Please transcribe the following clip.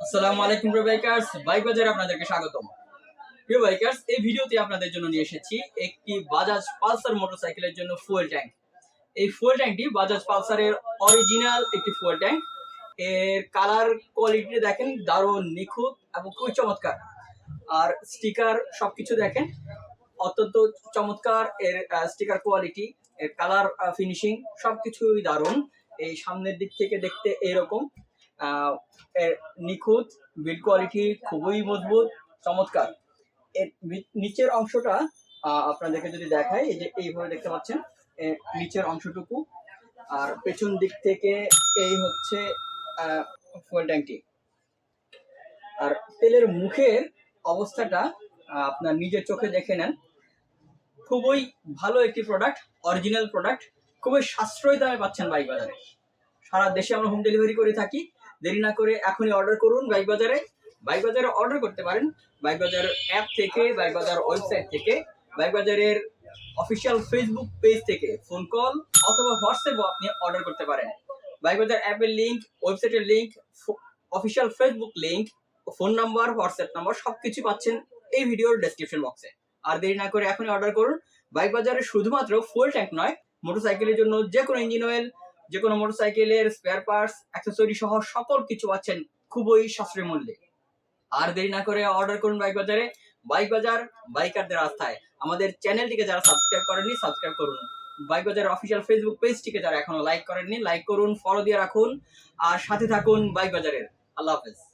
আসসালামু আলাইকুম প্রিয় বাইকার্স বাইক বাজারে আপনাদেরকে স্বাগতম। প্রিয় বাইকার্স এই ভিডিওতে আপনাদের জন্য নিয়ে এসেছি একটি বাজাজ পালসার মোটরসাইকেলের জন্য ফুয়েল ট্যাঙ্ক এই ফুয়েল ট্যাঙ্কটি বাজাজ পালসারের অরিজিনাল একটি ফুয়েল ট্যাঙ্ক এর কালার কোয়ালিটি দেখেন দারুণ নিখুঁত এবং খুবই চমৎকার। আর স্টিকার সবকিছু দেখেন, অত্যন্ত চমৎকার। এর স্টিকার কোয়ালিটি এর কালার ফিনিশিং সবকিছুই দারুণ। এই সামনের দিক থেকে দেখতে এরকম। এর নিখুঁত বিল্ড কোয়ালিটি খুবই মজবুত, চমৎকার। এর নিচের অংশটা আপনাদেরকে যদি দেখাই, এই যে এইভাবে দেখতে পাচ্ছেন এর নিচের অংশটুকু। আর পেছন দিক থেকে এই হচ্ছে ফুয়েল ট্যাঙ্কি আর তেলের মুখের অবস্থাটা আপনার নিজের চোখে দেখে নেন। খুবই ভালো একটি প্রোডাক্ট অরিজিনাল প্রোডাক্ট খুবই সাশ্রয়ী দামে পাচ্ছেন বাইক বাজারে সারা দেশে আমরা হোম ডেলিভারি করে থাকি। দেরি না করে এখনই অর্ডার করুন বাইক বাজারে বাইক বাজারে অর্ডার করতে পারেন। বাইক বাজার অ্যাপ থেকে বাইক বাজার ওয়েবসাইট থেকে বাইক বাজারের অফিসিয়াল ফেসবুক পেজ থেকে ফোন কল অথবা হোয়াটসঅ্যাপও আপনি অর্ডার করতে পারেন। বাইক বাজার অ্যাপের লিঙ্ক ওয়েবসাইটের link official Facebook link phone number WhatsApp number সবকিছু পাচ্ছেন এই ভিডিওর ডেসক্রিপশন বক্সে আর দেরি না করে এখনই অর্ডার করুন। বাইক বাজারে শুধুমাত্র ফুল ট্যাঙ্ক নয় মোটরসাইকেলের জন্য যে কোনো ইঞ্জিন অয়েল যে কোনো মোটরসাইকেলের স্পেয়ার পার্টস অ্যাক্সেসরি সহ সকল কিছু পাচ্ছেন খুবই সাশ্রয়ী মূল্যে। আর দেরি না করে অর্ডার করুন বাইক বাজারে। বাইক বাজার বাইকারদের আস্থায় আমাদের চ্যানেলটিকে যারা সাবস্ক্রাইব করেননি সাবস্ক্রাইব করুন। বাইক বাজারের অফিসিয়াল ফেসবুক পেজটিকে যারা এখনও লাইক করেননি লাইক করুন ফলো দিয়ে রাখুন। আর সাথে থাকুন বাইক বাজারের। আল্লাহ হাফেজ।